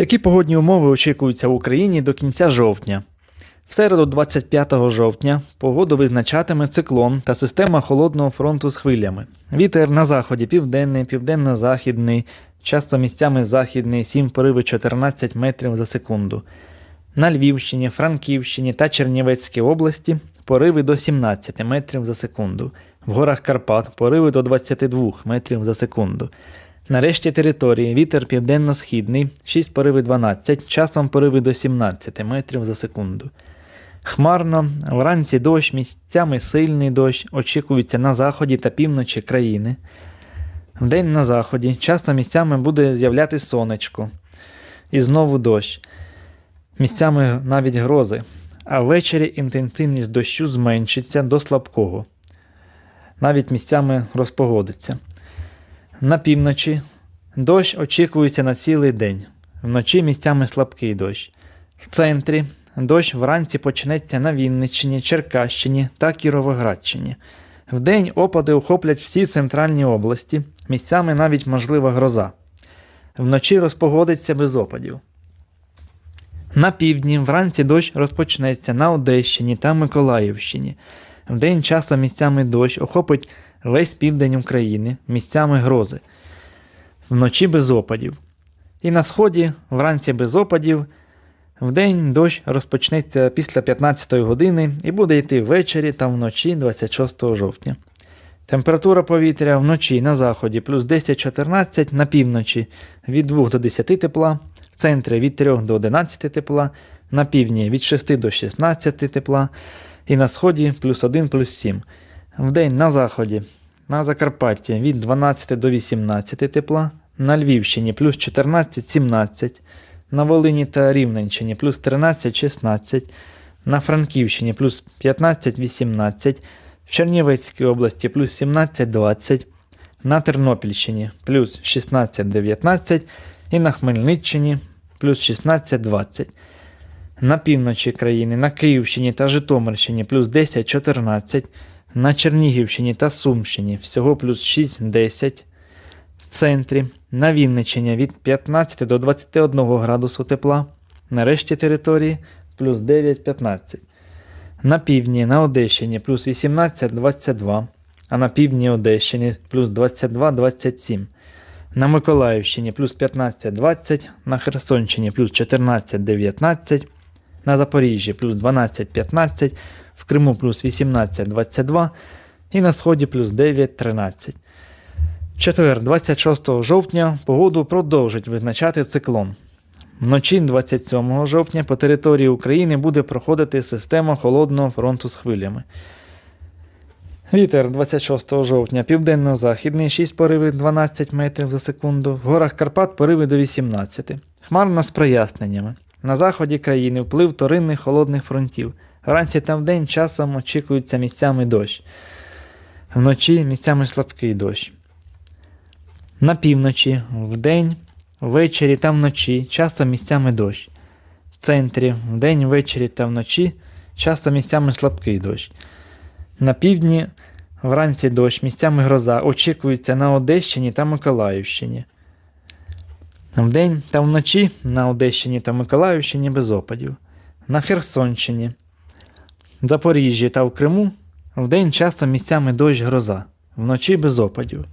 Які погодні умови очікуються в Україні до кінця жовтня? В середу 25 жовтня погоду визначатиме циклон та система холодного фронту з хвилями. Вітер на заході південний, південно-західний, часто місцями західний, 7 пориви 14 метрів за секунду. На Львівщині, Франківщині та Чернівецькій області пориви до 17 метрів за секунду. В горах Карпат пориви до 22 метрів за секунду. На решті території вітер південно-східний, 6 пориви 12, часом пориви до 17 метрів за секунду. Хмарно, вранці дощ, місцями сильний дощ, очікується на заході та півночі країни. Вдень на заході, часом місцями буде з'являтися сонечко. І знову дощ. Місцями навіть грози. А ввечері інтенсивність дощу зменшиться до слабкого. Навіть місцями розпогодиться. На півночі дощ очікується на цілий день. Вночі місцями слабкий дощ. В центрі дощ вранці почнеться на Вінниччині, Черкащині та Кіровоградщині. Вдень опади охоплять всі центральні області, місцями навіть можлива гроза. Вночі розпогодиться без опадів. На півдні вранці дощ розпочнеться на Одещині та Миколаївщині. Вдень часом місцями дощ охопить весь південь України, місцями грози. Вночі без опадів. І на сході вранці без опадів. Вдень дощ розпочнеться після 15 години і буде йти ввечері та вночі 26 жовтня. Температура повітря вночі на заході плюс 10-14 на півночі від 2 до 10 тепла, в центрі від 3 до 11 тепла, на півдні від 6 до 16 тепла і на сході плюс 1 плюс 7. Вдень на заході на Закарпатті від 12 до 18 тепла, на Львівщині плюс 14-17, на Волині та Рівненщині плюс 13-16, на Франківщині плюс 15-18, в Чернівецькій області плюс 17-20, на Тернопільщині плюс 16-19 і на Хмельниччині плюс 16-20. На півночі країни, на Київщині та Житомирщині плюс 10-14, на Чернігівщині та Сумщині всього плюс 6-10, в центрі, на Вінниччині від 15 до 21 градусу тепла, на решті території плюс 9-15. На півдні на Одещині плюс 18-22, а на півдні Одещини плюс 22-27. На Миколаївщині плюс 15-20, на Херсонщині плюс 14-19, на Запоріжжі плюс 12-15, в Криму плюс 18-22 і на Сході плюс 9-13. Четвер, 26 жовтня, погоду продовжить визначати циклон. Вночі 27 жовтня по території України буде проходити система холодного фронту з хвилями. Вітер 26 жовтня південно-західний 6 пориви 12 метрів за секунду. В горах Карпат пориви до 18. Хмарно з проясненнями. На заході країни вплив торинних холодних фронтів. Вранці та вдень часом очікується місцями дощ. Вночі місцями слабкий дощ. На півночі, вдень, ввечері та вночі часом місцями дощ. В центрі, вдень, ввечері та вночі часом місцями слабкий дощ. На півдні вранці дощ, місцями гроза очікується на Одещині та Миколаївщині. Вдень та вночі на Одещині та Миколаївщині без опадів. На Херсонщині, Запоріжжі та в Криму вдень часто місцями дощ гроза, вночі без опадів.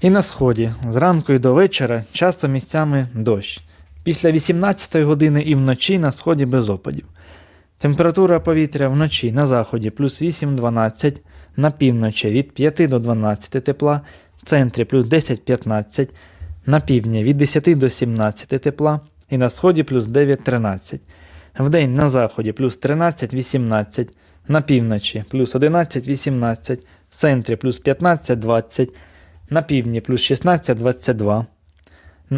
І на сході, зранку і до вечора, часто місцями дощ. Після 18 години і вночі на сході без опадів. Температура повітря вночі на заході плюс 8-12, на півночі від 5 до 12 тепла, в центрі плюс 10-15, на півдні від 10 до 17 тепла і на сході плюс 9-13. Вдень на заході плюс 13-18, на півночі плюс 11-18, в центрі плюс 15-20, на півдні плюс 16-22,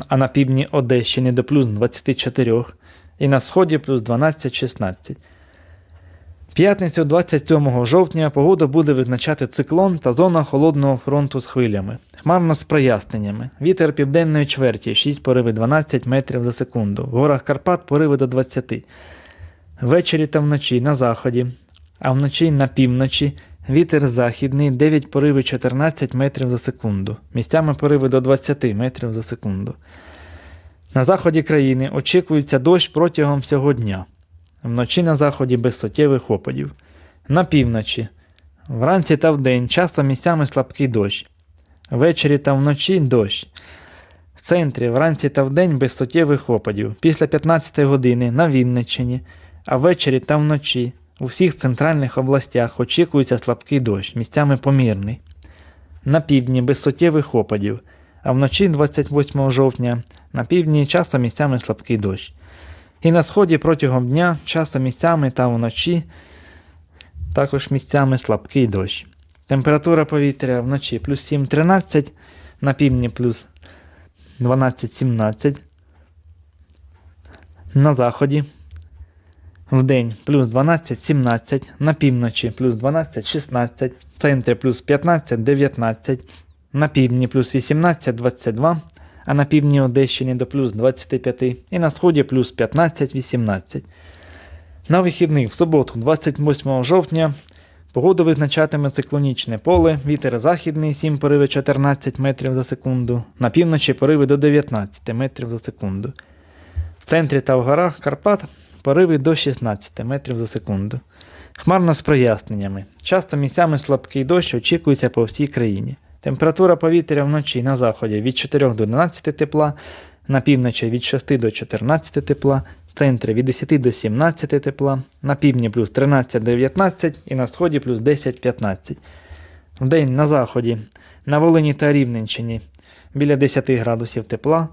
а на півдні Одещини до плюс 24 і на сході плюс 12-16. П'ятницю 27 жовтня погода буде визначати циклон та зона холодного фронту з хвилями. Хмарно з проясненнями. Вітер південної чверті 6 пориви 12 метрів за секунду. В горах Карпат пориви до 20. Ввечері та вночі на заході, а вночі на півночі вітер західний 9 пориви 14 метрів за секунду. Місцями пориви до 20 метрів за секунду. На заході країни очікується дощ протягом всього дня. Вночі на заході без суттєвих опадів. На півночі. Вранці та вдень часом місцями слабкий дощ. Ввечері та вночі дощ. В центрі вранці та вдень без суттєвих опадів. Після 15 години на Вінниччині, а ввечері та вночі у всіх центральних областях очікується слабкий дощ, місцями помірний. На півдні без суттєвих опадів, а вночі 28 жовтня на півдні часом місцями слабкий дощ. І на сході протягом дня часом місцями та вночі також місцями слабкий дощ. Температура повітря вночі плюс 7-13, на півдні плюс 12-17. На заході вдень плюс 12-17, на півночі плюс 12-16, в центрі плюс 15-19, на півдні плюс 18-22, а на півдні Одещині до плюс 25 і на сході плюс 15-18. На вихідних в суботу, 28 жовтня, погоду визначатиме циклонічне поле, вітер західний 7 пориви 14 метрів за секунду, на півночі пориви до 19 метрів за секунду. В центрі та в горах Карпат пориви до 16 метрів за секунду. Хмарно з проясненнями. Часто місцями слабкий дощ очікується по всій країні. Температура повітря вночі на заході від 4 до 11 тепла, на півночі від 6 до 14 тепла, в центрі від 10 до 17 тепла, на півдні плюс 13-19 і на сході плюс 10-15. Вдень на заході, на Волині та Рівненщині біля 10 градусів тепла,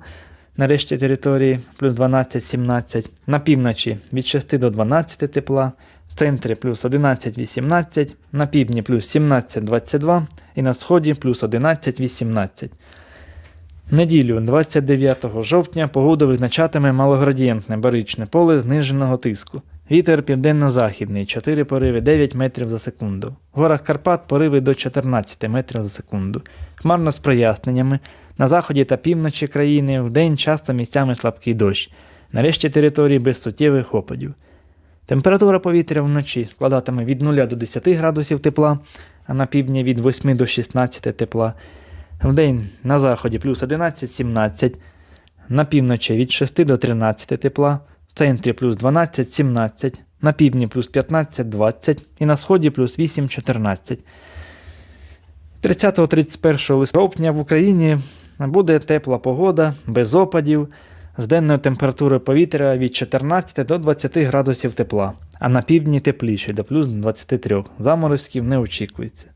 на решті території плюс 12-17, на півночі від 6 до 12 тепла, в центрі плюс 11-18, на півдні плюс 17-22 і на сході плюс 11-18. Неділю 29 жовтня погоду визначатиме малоградієнтне баричне поле зниженого тиску. Вітер південно-західний 4 пориви 9 метрів за секунду. В горах Карпат пориви до 14 метрів за секунду. Хмарно з проясненнями. На заході та півночі країни вдень часто місцями слабкий дощ. Нарешті території без суттєвих опадів. Температура повітря вночі складатиме від 0 до 10 градусів тепла, а на півдні від 8 до 16 тепла. Вдень на заході плюс 11-17, на півночі від 6 до 13 тепла, в центрі плюс 12-17, на півдні плюс 15-20 і на сході плюс 8-14. 30-31 листопня в Україні буде тепла погода, без опадів, з денною температурою повітря від 14 до 20 градусів тепла, а на півдні тепліше до плюс 23. Заморозків не очікується.